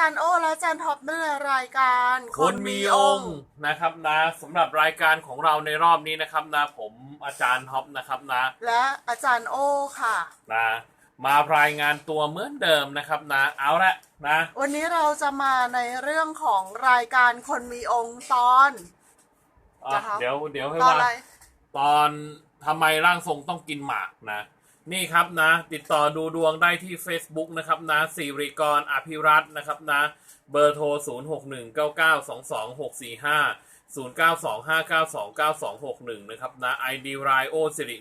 จารย์โอ้และอาจารย์ท็อปในรายการคนมีองค์นะครับนะสำหรับรายการของเราในรอบนี้นะครับนะผมอาจารย์ท็อปนะครับนะ และอาจารย์โอ้ค่ะนะมารายงานตัวเหมือนเดิมนะครับนะเอาละนะ วันนี้เราจะมาในเรื่องของรายการคนมีองค์ตอนอะนะครับเดี๋ยวเดี๋ยวให้ตอนว่าอะไรตอนทำไมร่างทรงต้องกินหมากนะ นี่ครับนะ ติดต่อดูดวงได้ที่ Facebook นะครับนะสิริกรอภิรัตน์นะครับนะ เบอร์โทร 0 6 1 9 9 2 2 6 4 5 0 9 2 5 9 2 9 2 6 1 นะครับนะ ID r i o สิริ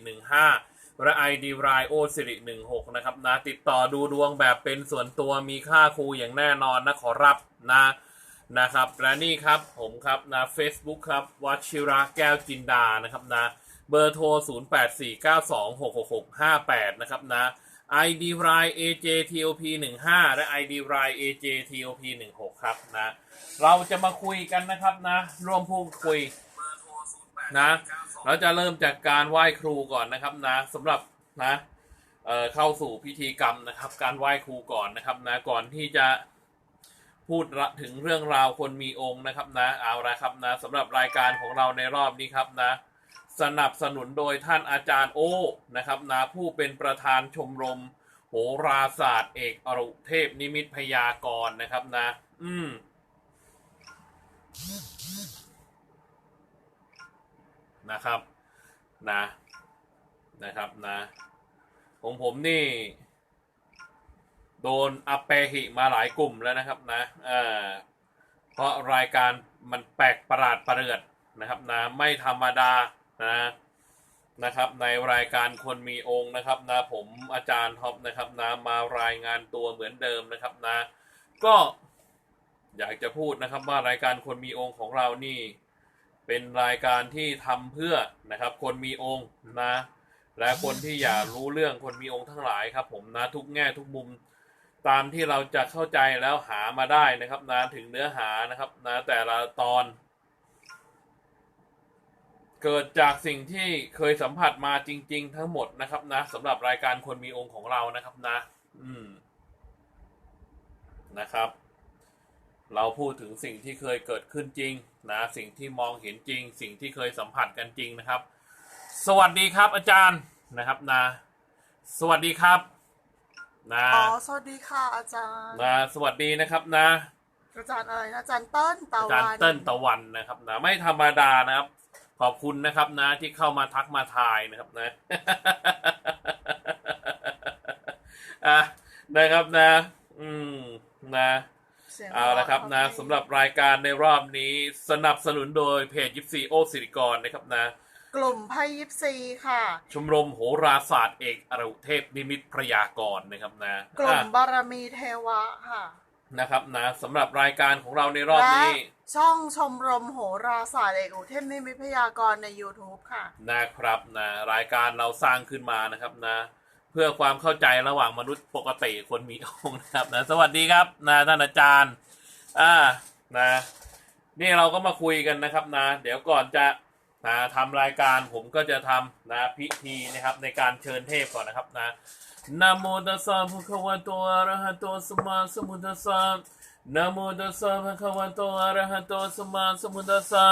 15 และ ID r i o สิริ16 นะครับนะ ติดต่อดูดวงแบบเป็นส่วนตัวมีค่าครูอย่างแน่นอนนะขอรับนะนะครับ และนี่ครับผมครับนะ Facebook ครับวัชิระแก้วจินดานะครับนะ เบอร์โทร 0849266658 นะครับนะ ID r i AJTOP 15และ ID r i AJTOP 16ครับนะ เราจะมาคุยกันนะครับนะ ร่วมพูดคุยนะ เราจะเริ่มจากการไหว้ครูก่อนนะครับนะสำหรับนะเอ่อเข้าสู่พิธีกรรมนะครับ การไหว้ครูก่อนนะครับนะก่อนที่จะพูดถึงเรื่องราวคนมีองค์นะครับนะเอาละครับนะสำหรับรายการของเราในรอบนี้ครับนะ สนับสนุนโดยท่านอาจารย์โอนะครับนะผู้เป็นประธานชมรม โหราศาสตร์เอกอรุเทพนิมิตพยากรณ์นะครับนะ อืมนะครับนะนะครับนะของผมนี่ โดนอัปเปหิมาหลายกลุ่มแล้วนะครับนะเออเพราะรายการมันแปลกประหลาดประเรือนนะครับนะไม่ธรรมดา นะนะครับในรายการคนมีองค์นะครับนะผมอาจารย์ท็อปนะครับนะมารายงานตัวเหมือนเดิมนะครับนะก็อยากจะพูดนะครับว่ารายการคนมีองค์ของเรานี่เป็นรายการที่ทำเพื่อนะครับ คนมีองค์นะ และคนที่อยากรู้เรื่องคนมีองค์ทั้งหลายครับ ผมนะทุกแง่ทุกมุมตามที่เราจะเข้าใจแล้วหามาได้นะครับนะถึงเนื้อหานะครับนะแต่ละตอน เกิดจากสิ่งที่เคยสัมผัสมาจริง ๆ ทั้งหมดนะครับนะสำหรับรายการคนมีองค์ของเรานะครับนะ อืมนะครับ เราพูดถึงสิ่งที่เคยเกิดขึ้นจริง นะ สิ่งที่มองเห็นจริง สิ่งที่เคยสัมผัสกันจริงนะครับ สวัสดีครับ อาจารย์นะครับนะ สวัสดีครับ นะอ๋อสวัสดีค่ะอาจารย์นะสวัสดีนะครับนะอาจารย์อะไรนะอาจารย์เติ้ลตะอาจารวัย์นเติ้ลตะวันนะครับนะไม่ธรรมดานะครับ ขอบคุณนะครับนะที่เข้ามาทักมาทายนะครับนะอะนะครับนะ อืมนะสียงเอาละครับนะเพาสำหรับรายการในรอบนี้สนับสนุนโดยเพจยิปซีโอสิริกรนะครับนะ กลุ่มไพ่ยิปซีค่ะ ชมรมโหราศาสตร์เอกอรุเทพนิมิตพระยากรนะครับนะ กลุ่มอะบารมีเทวะค่ะ นะครับนะสำหรับรายการของเราในรอบและนี้ช่องชมรมโหราศาสตร์เอกอุเทพนิมิตพยากรณ์ใน YouTube ค่ะ นะครับนะรายการเราสร้างขึ้นมานะครับนะ เพื่อความเข้าใจระหว่างมนุษย์ปกติคนมีองค์นะครับนะสวัสดีครับนะท่านอาจารย์อ่านะนี่เราก็มาคุยกันนะครับนะ เดี๋ยวก่อนจะนะทำรายการผมก็จะทำนะพิธีนะครับในการเชิญเทพก่อนนะครับนะ นะโมตัสสะภะคะวะโตอะระหะโตสัมมาสัมพุทธัสสะนะโมตัสสะภะคะวะโตอะระหะโตสัมมาสัมพุทธัสสะ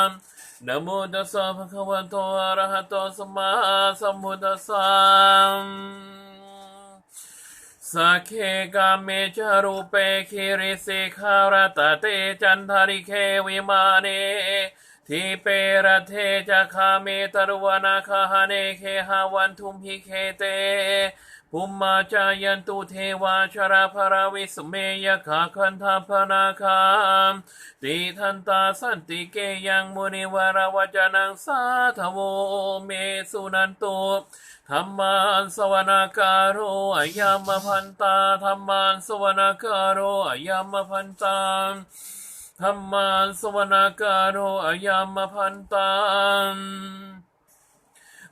นะโมตัสสะภะคะวะโตอะระหะโตสัมมาสัมพุทธัสสะสักเคกาเมจารูเปคิริสิขารตเตจันทริเควิมาเนทิเปรเทจะคาเมตรวนาคาหเนเคหาวันทุมหิเคเต ภุมมาจายันตุเทวาชราภราวิสเมยขาคันธพนาคามติทันตาสันติเกยังมุนิวราวจนังสาทโวเมสุนันตุธรรมานสวนาการโรอายามพันตาธรรมานสวนาการโรอายามพันตาธรรมานสวนาการโรอายามพันตา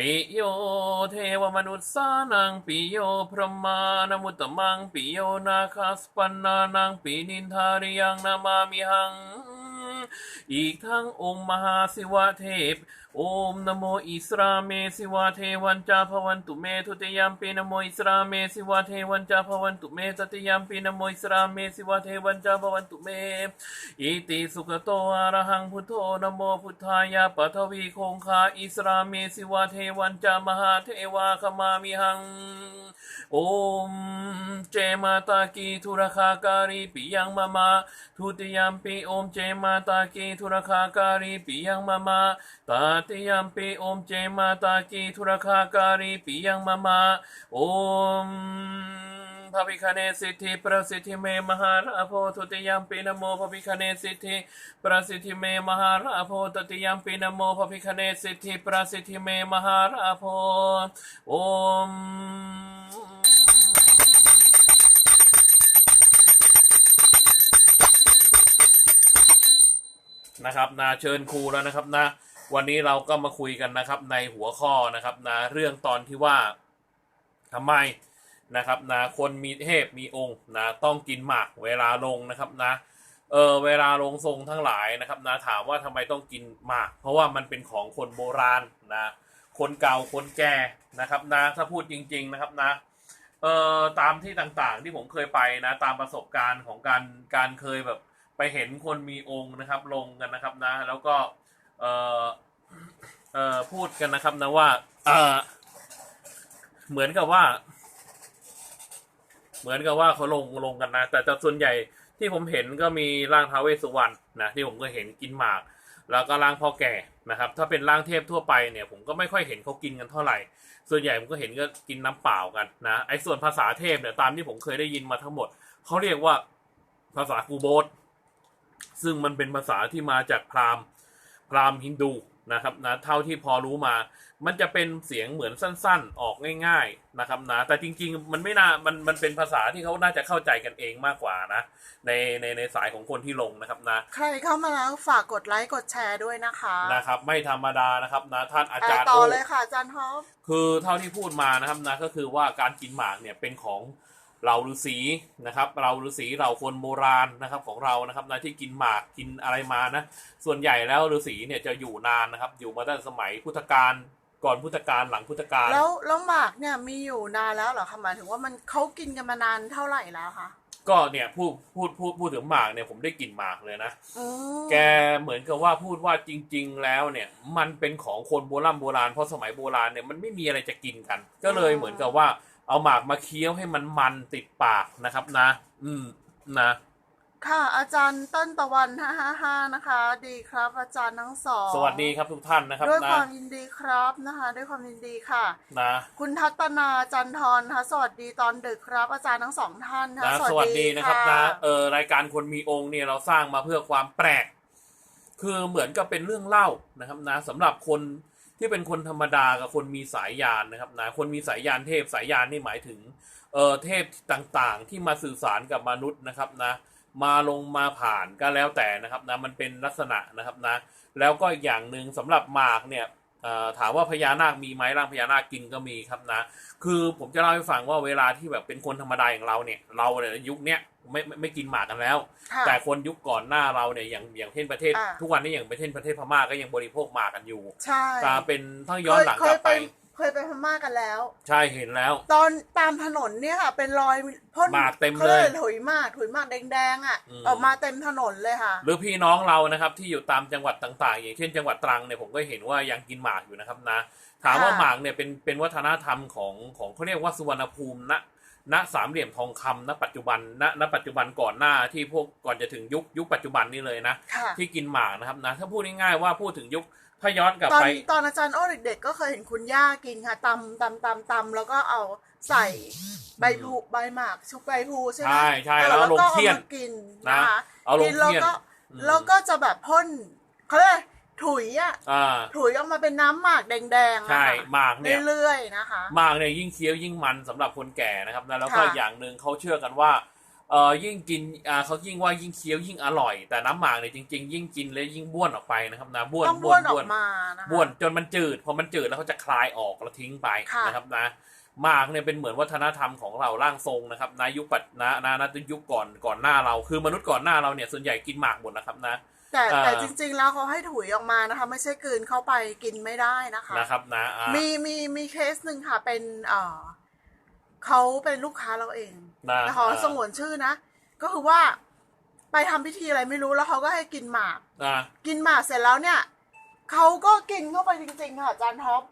ปิโยเทวมนุษย์สานังปิโยพระมานมุตตมังปิโยนาคาสปันนานังปินินทาริยังนามามิหัง อีกทั้งองค์มหาศิวะเทพโอมนโมอิสราเมสิวะเทวันจาภวันตุเมทุติยมปีนโมอิสราเมสิวะเทวันจาภวันตุเมตติยมปีนโมอิสราเมสิวะเทวันจาภวันตุเมอิติสุขโตอะระหังพุทโธนโมพุทธายาปัทวีคงคาอิสราเมสิวะเทวันจามหาเทวาขมามิหังโอมเจมาตากีทุรคาการีปิยังมามาทุติยมปีโอมเจมาตากีทุรคาการีปิยังมามาตาติยัมปีโอมเจมาตากีทุรคาการีปิยังมามาโอมพระพิคเนศสิทธิประสิทธิเมมหาราโพทุติยมปีนโมพระพิคเนศสิทธิประสิทธิเมมหาราโพตติยมปีนโมพระพิคเนศสิทธิประสิทธิเมมหาราโพโอมนะครับนะเชิญครูแล้วนะครับนะ วันนี้เราก็มาคุยกันนะครับในหัวข้อนะครับนะเรื่องตอนที่ว่าทำไมนะครับนะคนมีเทพมีองค์นะต้องกินหมากเวลาลงนะครับนะเออเวลาลงทรงทั้งหลายนะครับนะถามว่าทำไมต้องกินหมาก เพราะว่ามันเป็นของคนโบราณนะคนเก่าคนแก่นะครับนะถ้าพูดจริง ๆนะครับนะเอ่อตามที่ต่างๆที่ผมเคยไปนะตามประสบการณ์ของการการเคยแบบไปเห็นคนมีองค์นะครับลงกันนะครับนะแล้วก็ เออเออพูดกันนะครับนะว่าเออเหมือนกับว่า เหมือนกับว่าเขาลงลงกันนะ แต่แต่ส่วนใหญ่ที่ผมเห็นก็มีร่างท้าวเวสสุวรรณนะที่ผมก็เห็นกินหมาก แล้วก็ร่างพ่อแก่นะครับ ถ้าเป็นร่างเทพทั่วไปเนี่ย ผมก็ไม่ค่อยเห็นเขากินกันเท่าไหร่ ส่วนใหญ่ผมก็เห็นก็กินน้ำเปล่ากันนะไอ้ส่วนภาษาเทพเนี่ยตามที่ผมเคยได้ยินมาทั้งหมดเขาเรียกว่าภาษากูโบสซึ่งมันเป็นภาษาที่มาจากพราหมณ์ พราหมณ์ฮินดูนะครับนะเท่าที่พอรู้มา มันจะเป็นเสียงเหมือนสั้นๆ ออกง่าย ๆนะครับนะแต่จริงๆมันไม่น่ามันมันเป็นภาษาที่เขาน่าจะเข้าใจกันเองมากกว่านะ ในในในสายของคนที่ลงนะครับนะ ใครเข้ามาแล้วฝากกดไลค์กดแชร์ด้วยนะคะนะครับ ไม่ธรรมดานะครับนะท่านอาอะจารย์ต่อโอเลยค่ะอาจารย์ฮอปคือเท่าที่พูดมานะครับนะก็คือว่าการกินหมากเนี่ยเป็นของ เราฤาษีนะครับ เราฤาษีเราคนโบราณนะครับของเรานะครับนะที่กินหมากกินอะไรมานะ ส่วนใหญ่แล้วฤาษีเนี่ยจะอยู่นานนะครับ อยู่มาตั้งแต่สมัยพุทธกาลก่อนพุทธกาลหลังพุทธกาลแล้วแล้วหมากเนี่ยมีอยู่นานแล้วเหรอคะหมายถึงว่ามันเขากินกันมานานเท่าไหร่แล้วคะก็เนี่ยพูดพูดพูดพูดถึงหมากเนี่ยผมได้กลิ่นหมากเลยนะอืมแกเหมือนกับว่าพูดว่าจริง ๆ แล้วเนี่ยมันเป็นของคนโบราณโบราณเพราะสมัยโบราณเนี่ยมันไม่มีอะไรจะกินกัน ก็เลยเหมือนกับว่า เอาหมากมาเคี้ยวให้มันมันติดปากนะครับนะ อืมนะ ค่ะ อาจารย์ต้นตะวันห้าห้าห้านะคะ ดีครับ อาจารย์ทั้งสองสวัสดีครับทุกท่านนะครับด้วยนะความยินดีครับนะคะ ด้วยความยินดีค่ะ นะ คุณทัตนาจันทรนะคะสวัสดีตอนดึกครับ อาจารย์ทั้งสองท่านนะนะสวัสดีนะครับค่ะนะเออรายการคนมีองค์เนี่ยเราสร้างมาเพื่อความแปลกคือเหมือนกับเป็นเรื่องเล่านะครับนะสำหรับคน ที่เป็นคนธรรมดากับคนมีสายยานนะครับนะคนมีสายยานเทพสายยานนี่หมายถึงเออเทพต่างๆ ที่มาสื่อสารกับมนุษย์นะครับนะมาลงมาผ่านก็แล้วแต่นะครับนะมันเป็นลักษณะนะครับนะแล้วก็อีกอย่างหนึ่งสำหรับหมากเนี่ย ถามว่าพญานาคมีไหมร่างพญานาคกินก็มีครับนะ คือผมจะเล่าให้ฟังว่าเวลาที่แบบเป็นคนธรรมดาอย่างเราเนี่ยเราเนี่ยยุคเนี้ยไม่ไม่ไม่กินหมากกันแล้วค่ะแต่คนยุคก่อนหน้าเราเนี่ยอย่างอย่างเช่นประเทศอ่าทุกวันนี้อย่างประเทศประเทศพม่าก็ยังบริโภคหมากกันอยู่ใช่ตาเป็นถ้าย้อนหลังเคกลัยบไปไป เคยไปพม่ากันแล้ว ใช่เห็นแล้ว ตอนตามถนนเนี่ยค่ะ เป็นรอยพ่นหมากเต็มขาเลยรีกถุยหมากถุยหมากแดงๆอะอืมออกมาเต็มถนนเลยค่ะ หรือพี่น้องเรานะครับที่อยู่ตามจังหวัดต่างๆ อย่างเช่นจังหวัดตรังเนี่ยผมก็เห็นว่ายังกินหมากอยู่นะครับนะ ถามว่าค่ะ หมากเนี่ยเป็นเป็นวัฒนธรรมของของเขาเรียกว่าสุวรรณภูมิณณสามเหลี่ยมทองคำณปัจจุบันณณปัจจุบันก่อนหน้าที่พวกก่อนจะถึงยุคยุคปัจจุบันนี้เลยนะ ค่ะ ที่กินหมากนะครับนะถ้าพูดง่ายๆว่าพูดถึงยุค ถ้าย้อนกลับตอนไป ตอนอาจารย์โอ้เด็กๆก็เคยเห็นคุณย่ากินค่ะตำตำตำตำแล้วก็เอาใส่ใบพลูใบหมากชุบใบพลูใช่ไหมใช่ใช่เออแล้วลงก็เทียนอามากินนะนะคะเอาลงกินแล้วเทียนก็อืม แล้วก็จะแบบพ่นเขาเรียกอะไรถุยอะอ่า ถุยออกมาเป็นน้ำหมากแดงๆอะใช่ค่ะหมากเนี่ย เรื่อยๆนะคะหมากเนี่ยยิ่งเคี้ยวยิ่งมันสำหรับคนแก่นะครับนะแล้วก็ค่ะอย่างหนึ่งเขาเชื่อกันว่า เออยิ่งกินอ่าเขายิ่งว่ายิ่งเคี้ยวยิ่งอร่อย แต่น้ำหมากเนี่ยจริงๆ ยิ่งกินแล้วยิ่งบ้วนออกไปนะครับนะบ้วนต้องบ้วนออกมานะคะบ้วนจนมันจืดพอมันจืดแล้วเขาจะคลายออกแล้วทิ้งไปค่ะนะครับนะหมากเนี่ยเป็นเหมือนวัฒนธรรมของเราร่างทรงนะครับนะยุคปัจนะนะนะยุคก่อนก่อนหน้าเรา คือมนุษย์ก่อนหน้าเราเนี่ยส่วนใหญ่กินหมากหมดนะครับนะ แต่เอ่อแต่จริง ๆ แล้วเขาให้ถุยออกมานะคะ ไม่ใช่กลืนเข้าไปกินไม่ได้นะคะ นะครับนะอ่า มีมีมีเคสหนึ่งค่ะเป็นเอ่อ เขาเป็นลูกค้าเราเองนะแต่ขอสงวนชื่อนะ ก็คือว่าไปทำพิธีอะไรไม่รู้แล้วเขาก็ให้กินหมากอ่ากินหมากเสร็จแล้วเนี่ยเขาก็กินเข้าไปจริงๆค่ะอาจารย์ท็อป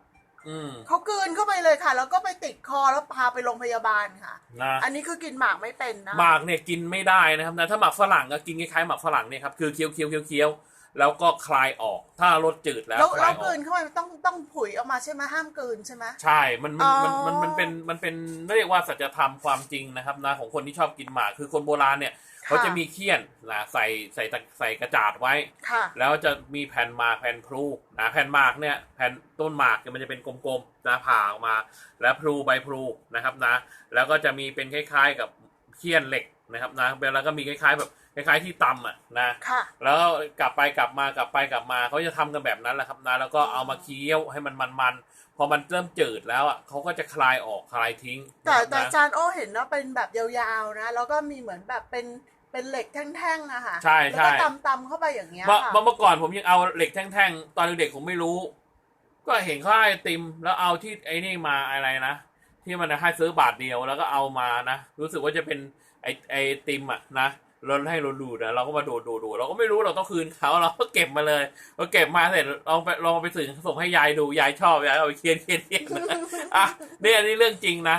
อืมเขากลืนเข้าไปเลยค่ะ แล้วก็ไปติดคอแล้วพาไปโรงพยาบาลค่ะนะอันนี้คือกินหมากไม่เป็นนะหมากเนี่ยกินไม่ได้นะครับนะถ้าหมากฝรั่งก็กินคล้ายๆหมากฝรั่งเนี่ยครับคือเคี้ยวเคี้ยวเคี้ยวเคี้ยว แล้วก็คลายออก ถ้ารสจืดแล้วแล้วคแล้ลายวอกลือกนเข้าไปต้องต้องผุยออกมาใช่ไหมห้ามกลืนใช่ไหม ใช่มันมันมันอ๋อมันมันเป็นมันเป็นเรียกว่าสัจธรรมความจริงนะครับนะของคนที่ชอบกินหมากคือคนโบราณเนี่ยเขาจะมีเขี้ยนนะใส่ใส่ตะใส่กระจาดไว้ ค่ะ แล้วจะมีแผ่นหมากแผ่นพลูนะแผ่นหมากเนี่ยแผ่นต้นหมากเนี่ยมันจะเป็นกลมๆนะผ่าออกมา แล้วพลูใบพลูนะครับนะ แล้วก็จะมีเป็นคล้ายๆกับเขี้ยนเหล็กนะครับนะแล้วก็มีคล้ายๆแบบ คล้ายๆที่ตำอะนะค่ะ แล้วกลับไปกลับมากลับไปกลับมาเขาจะทำกันแบบนั้นแหละครับนะแล้วก็เอามาเคี้ยวให้มันมันๆพอมันเริ่มจืดแล้วอะเขาก็จะคลายออกคลายทิ้ง แต่นะครับแต่นะอาจารย์โอเห็นว่าเป็นแบบยาวๆนะแล้วก็มีเหมือนแบบเป็นเป็นเหล็กแท่งๆอะค่ะใช่แล้วใช่ก็ตำๆเข้าไปอย่างเงี้ยเมื่อค่ะเมื่อก่อนผมยังเอาเหล็กแท่งๆ ตอนเด็กๆผมไม่รู้ ก็เห็นเขาให้ไอติม แล้วเอาที่ไอ้นี่มาอะไรนะที่มันให้ซื้อบาทเดียวแล้วก็เอามานะรู้สึกว่าจะเป็นไอไอติมอะนะ เราให้เราดูดนะเราก็มาดูดดูดดูดเราก็ไม่รู้เราต้องคืนเขาเราก็เก็บมาเลยพอเก็บมาเสร็จลองไปลองไปสื่อส่งให้ยายดูยายชอบยายเอาไปเคียนเคียนเคียนอะนี่อันนี้เรื่องจริงนะ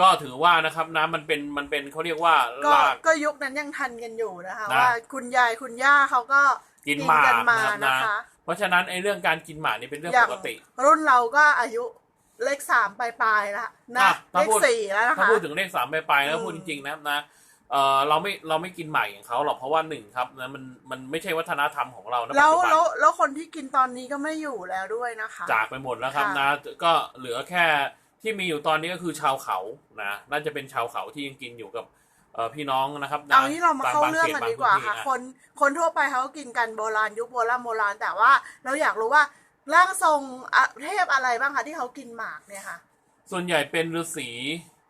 ก็ถือว่านะครับนะมันเป็นมันเป็นเขาเรียกว่าก็ลากก็ยุคนั้นยังทันกันอยู่นะคะนะว่าคุณยายคุณย่าเขาก็กินหมากมานะครับนะนะคะ เพราะฉะนั้นไอ้เรื่องการกินหมากนี่เป็นเรื่องอย่าปงกติ รุ่นเราก็อายุเลขสามปลายๆแล้วนะอะเลถ้าขพูดสี่แล้วนะถ้าคะพูดถึงเลขสามไปไปแล้วอืมพูดจริงๆนะครับนะ เออเราไม่เราไม่กินหมากอย่างเขาหรอกเพราะว่าหนึ่งครับนะมันมันไม่ใช่วัฒนธรรมของเรานะแล้ปัจวจุบันแล้วแล้วคนที่กินตอนนี้ก็ไม่อยู่แล้วด้วยนะคะ จากไปหมดแล้วครับค่ะ นะก็เหลือแค่ที่มีอยู่ตอนนี้ก็คือชาวเขานะน่าจะเป็นชาวเขาที่ยังกินอยู่กับเอ่อพี่น้องนะครับนะเอางี้เรามาเข้าบเรื่องขตกันบดีกว่าพื้นที่ค่ะอ่คนคนทั่วไปเขาก็กินกันโบราณยุคโบราณโบราณแต่ว่าเราอยากรู้ว่าร่างทรงอะเทพอะไรบ้างคะที่เขากินหมากเนี่ยค่ะ ส่วนใหญ่เป็นฤาษี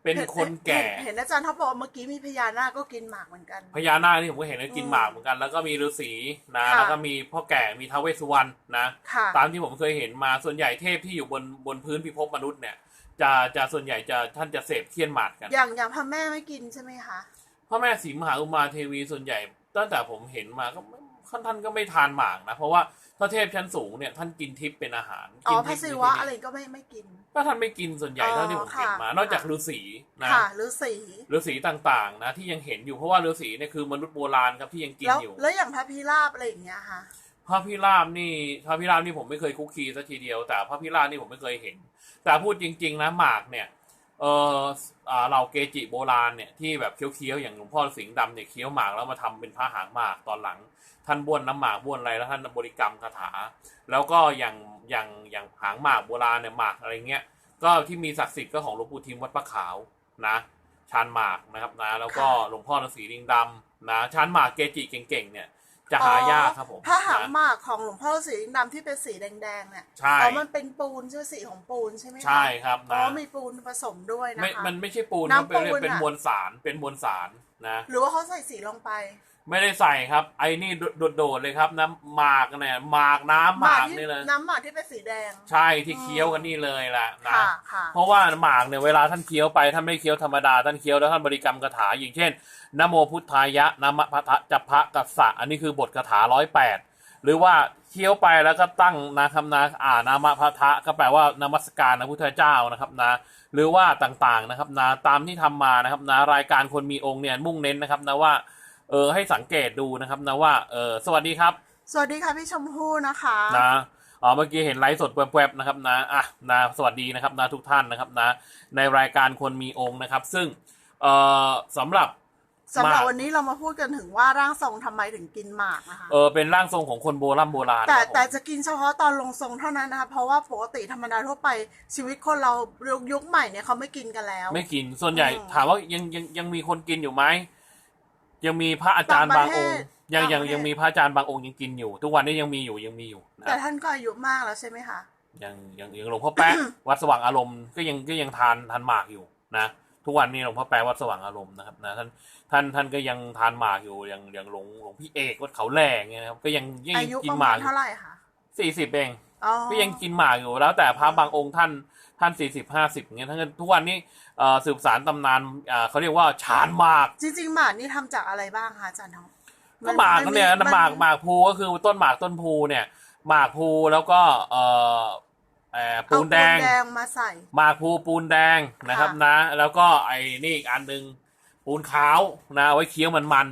เป็นคนแก่ เห็นเห็นอาจารย์เขาบอกว่าเมื่อกี้มีพญานาคก็กินหมากเหมือนกัน พญานาคนี่ผมก็เห็นว่ากินอืมหมากเหมือนกัน แล้วก็มีฤาษีนะค่ะแล้วก็มีพ่อแก่มีท้าวเวสสุวรรณนะค่ะ ตามที่ผมเคยเห็นมาส่วนใหญ่เทพที่อยู่บนบนพื้นพิภพมนุษย์เนี่ย จะจะส่วนใหญ่จะท่านจะเสพเทียนหมากกัน อย่างอย่างพระแม่ไม่กินใช่ไหมคะ พระแม่ศรีมหาอุมาเทวีส่วนใหญ่ตั้งแต่ผมเห็นมาก็ไม่ ท่านก็ไม่ทานหมากนะ เพราะว่าพระเทพชั้นสูงเนี่ยท่านกินทิพย์เป็นอาหารอ๋กิอนพทิระพย์ศิในวะที่อะไรนี้ก็ไม่ไม่กิน ก็ท่านไม่กินส่วนใหญ่อ๋อเท่าที่ผมเห็นมาค่ะ นอกจากฤาษีนะค่ะหรือสีฤาษีต่างๆ นะ ที่ยังเห็นอยู่เพราะว่าฤาษีเนี่ยคือมนุษย์โบราณครับที่ยังกินแล้วอยู่ แล้วอย่างพระพิราบอะไรอย่างเงี้ยค่ะ พระพิราบนี่พระพิราบนี่ผมไม่เคยคุกคีสักทีเดียวแต่พระพิราบนี่ผมไม่เคยเห็น แต่พูดจริง ๆ นะหมากเนี่ย เออเราเกจิโบราณเนี่ยที่แบบเคี้ยวๆอย่างหลวงพ่อสิงห์ดำเนี่ยเคี้ยวหมากแล้วมาทำเป็นพระหางหมากตอนหลัง ท่านบ้วนน้ำหมากบ้วนอะไรแล้วท่านบริกรรมคาถา แล้วก็อย่างอย่างอย่างหางหมากโบราณเนี่ยหมากอะไรเงี้ยก็ที่มีศักดิ์สิทธิ์ก็ของหลวงปู่ทิมวัดพระขาวนะชานหมากนะครับนะแล้วก็หลวงพ่อฤาษีลิงดำนะชานหมากเกจิเก่งๆเนี่ย จะหายากครับผมพระหางนะหมากของหลวงพ่อสีดำที่เป็นสีแดงๆเนี่ยใช่อ๋อมันเป็นปูนใช่ไหมสีของปูนใช่ไหมคะใช่ครับอ๋อนะมีปูนผสมด้วยนะไม่คะมันไม่ใช่ปูนน้ำมันเป็นเรียกปูนเป็นอะมวลสารเป็นมวลสาร นะหรือว่าเขาใส่สีลงไป ไม่ได้ใส่ครับ ไอ้นี่โดดๆเลยครับน้ำหมากเนี่ยหมากน้ำหมากที่นี่เลย น้ำหมากที่เป็นสีแดง ใช่ที่เคี้ยวกันนี่เลยแหละนะค่ะค่ะเพราะว่าหมากเนี่ยเวลาท่านเคี้ยวไปท่านไม่เคี้ยวธรรมดาท่านเคี้ยวแล้วท่านบริกรรมคาถาอย่างเช่นนะโมพุทธายะนะมะพะทะจัพพะกัสสะอันนี้คือบทคาถาร้อยแปดหรือว่า เคี้ยวไปแล้วก็ตั้งนะคำนาอ่านามะพะทะก็แปลว่านมัสการนะพุทธเจ้านะครับนะหรือว่าต่างๆนะครับนะตามที่ทำมานะครับนะรายการคนมีองค์เนี่ยมุ่งเน้นนะครับนะว่าเออให้สังเกตดูนะครับนะว่าเออสวัสดีครับ สวัสดีค่ะพี่ชมพู่นะคะนะอ๋อเมื่อกี้เห็นไลฟ์สดแวบๆนะครับนะอะนะสวัสดีนะครับนะทุกท่านนะครับนะในรายการคนมีองค์นะครับ ซึ่งเอ่อสำหรับ สำหรับหมากวันนี้เรามาพูดกันถึงว่าร่างทรงทำไมถึงกินหมากนะคะ เออเป็นร่างทรงของคนโบราณโบราณแต่ครับผมแต่จะกินเฉพาะตอนลงทรงเท่านั้นนะคะ เพราะว่าปกติธรรมดาทั่วไปชีวิตคนเรายุคยุคใหม่เนี่ยเขาไม่กินกันแล้ว ไม่กินส่วนใหญ่อืมถามว่ายังยังยังมีคนกินอยู่ไหมยังมีพระอาจารย์บาบางงประเทองศค์ยังบางยังประเทศยังมีพระอาจารย์บางองค์ยังกินอยู่ ทุกวันนี้ยังมีอยู่ยังมีอยู่นะแต่ท่านก็อายุมากแล้วใช่ไหมคะยังยังยังหลวงพ่อแป๊ะวัดสว่างอารมณ์ก็ยังก็ยังทานทานหมากอยู่นะ ทุกวันนี้หลวงพ่อแป๊ะวัดสว่างอารมณ์นะครับนะท่านท่านท่านก็ยังทานหมากอยู่อย่างอย่างหลวงหลวงพี่เอกวัดเขาแหล่เงี้ยนะครับก็ยังยังอายุกิปนระหมามาณกเท่าไหร่คะสี่สิบเอง อ๋อก็ยังกินหมากอยู่แล้ว แต่พระบางองค์ท่านท่านสี่สิบห้าสิบเงี้ยท่านก็ทุกวันนี้เอ่อสืบสารตำนานอ่าเขาเรียกว่าชานหมาก จริงๆหมากนี่ทำจากอะไรบ้างคะอาจารย์ทอง ก็หมากเนี่ยมัหมากหมากภูก็คือต้นหมากต้นภูเนี่ยหมากภูแล้วก็เอ่อ เอ่อเอาปูนแดงแดงมาใส่หมากภูปูนแดงนะครับค่ะ นะ แล้วก็ไอ้นี่อีกอันหนึ่งปูนขาวนะเอาไว้เคี้ยวมันมัน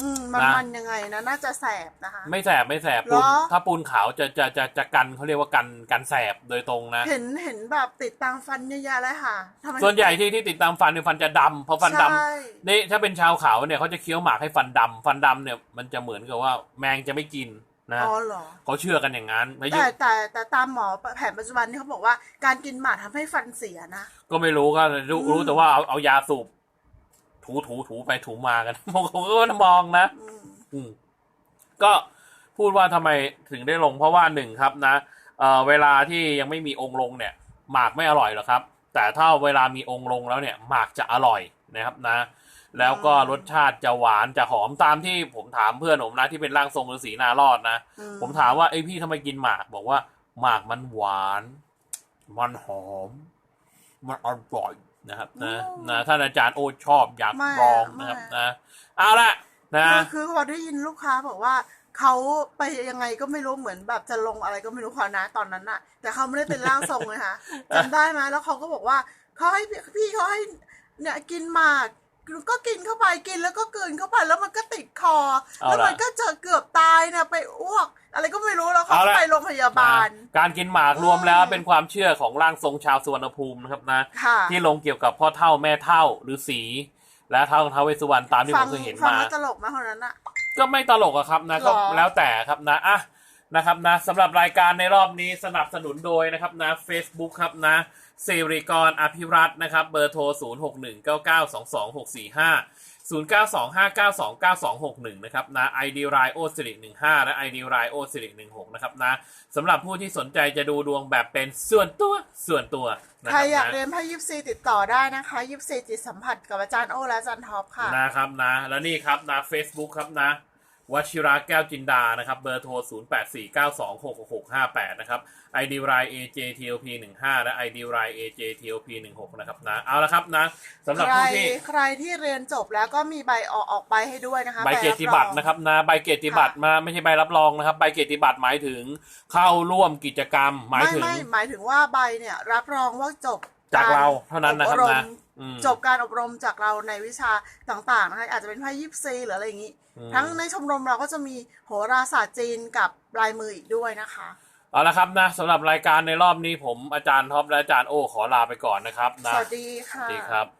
อืมมันนะมันยังไงนะน่าจะแสบนะคะ ๆไม่แสบไม่แสบเหรปูนอถ้าปูนขาวจะจะจะจะกันเขาเรียกว่ากันกันแสบโดยตรงนะ เห็นเห็นแบบติดตามฟันเยอะแยะเลยค่ะทำไมส่วนใหญ่ที่ที่ติดตามฟันเนี่ยฟันจะดำเพราะฟันดำใช่นี่ถ้าเป็นชาวเขาเนี่ยเขาจะเคี้ยวหมากให้ฟันดำฟันดำเนี่ยมันจะเหมือนกับว่าแมงจะไม่กิน นะอ๋อเหรอเขาเชื่อกันอย่างนั้นไม่แต่ใช่แต่แต่ตามหมอแผนปัจจุบันที่เขาบอกว่าการกินหมากทำให้ฟันเสียนะก็ไม่รู้ก็รู้อืมรู้แต่ว่าเอาเอายาสูบถูถูถูไปถูมากันผมก็มองนะอืมอืมก็พูดว่าทำไมถึงได้ลงเพราะว่าหนึ่งครับนะเอ่อเวลาที่ยังไม่มีองค์ลงเนี่ยหมากไม่อร่อยหรอกครับ แต่ถ้าเวลามีองค์ลงแล้วเนี่ยหมากจะอร่อยนะครับนะ แล้วก็รสชาติจะหวานจะหอมตามที่ผมถามเพื่อนผมนะที่เป็นร่างทรงฤาษีนารอดนะอืผมถามว่าไอ้ยพี่ทำไมกินหมากบอกว่า หมากมันหวาน มันหอม มันอร่อยนะครับนะนะท่านอาจารย์โอชอบอยากไม่ลองไม่นะครับนะเอาละนะคือคือพอได้ยินลูกค้าบอกว่าเขาไปยังไงก็ไม่รู้เหมือนแบบจะลงอะไรก็ไม่รู้เขานะตอนนั้นน่ะแต่เขาไม่ได้เป็นร่างทรงเลยค่ะจำได้ไหมแล้วเขาก็บอกว่าเขาให้พี่พี่เขาให้เนี่ยกินหมาก ก็กินเข้าไปกินแล้วก็กลืนเข้าไปแล้วมันก็ติดคอเอาแล้วล่ะมันก็เจอเกือบตายเนี่ยไปอ้วก อะไรก็ไม่รู้แล้วเขาเอาก็ล่ะไปโรงพยาบาลนะการกินหมากรวมแล้วอืมเป็นความเชื่อของร่างทรงชาวสุวรรณภูมินะครับนะ ค่ะที่ลงเกี่ยวกับพ่อเท่าแม่เท่าหรือสี และเท่าท้าวเวสสุวรรณตามที่ผฟัมเคยเห็นฟังมา แล้วตลกไหมคนนั้นอะก็ไม่ตลกอะครับนะหรอก็แล้วแต่ครับนะอะ นะครับนะสำหรับรายการในรอบนี้สนับสนุนโดยนะครับนะ Facebook ครับนะสิริกรอภิรัตน์นะครับ เบอร์โทร 0 6 1 9 9 2 2 6 4 5 0 9 2 5 9 2 9 2 6 1 นะครับนะ ID r i o สิริ15 และ ID r i o สิริ16 นะครับนะสำหรับผู้ที่สนใจจะดูดวงแบบเป็นส่วนตัวส่วนตัวนะใคครรับอยากนะเรียนไพ่ยิปซีติดต่อได้นะคะยิปซีจิตสัมผัสกับอาจารย์โอและอาจารย์ท็อปค่ะนะครับนะ แล้วนี่ครับนะ Facebook ครับนะ วชิระแก้วจินดานะครับ เบอร์โทร 0 8 4 9 2 6 6 5 8 นะครับ ID r i AJTLP 15และ ID r i AJTLP 16นะครับนะเอาละครับนะสำหรับใครผู้ที่ใครที่เรียนจบแล้วก็มีใบออกออกใบให้ด้วยนะคะใบเกียรติบัตรนะครับนะใบเกียรติบัตรมาไม่ใช่ใบรับรองนะครับ ใบเกียรติบัตรหมายถึงเข้าร่วมกิจกรรมหมายไม่ถึงไม่หมายถึงว่าใบเนี่ยรับรองว่าจบจากเราเท่านั้นนะครับอบมนะอืม จบการอบรมจากเราในวิชาต่างๆนะคะอาจจะเป็นไพ่ยิปซีหรืออะไรอย่างนี้อืมทั้งในชมรมเราก็จะมีโหราศาสตร์จีนกับลายมืออีกด้วยนะคะเอาละครับนะสำหรับรายการในรอบนี้ผมอาจารย์ท็อปและอาจารย์โอขอลาไปก่อนนะครับนะสวัสดีค่ะสวัสดีครับ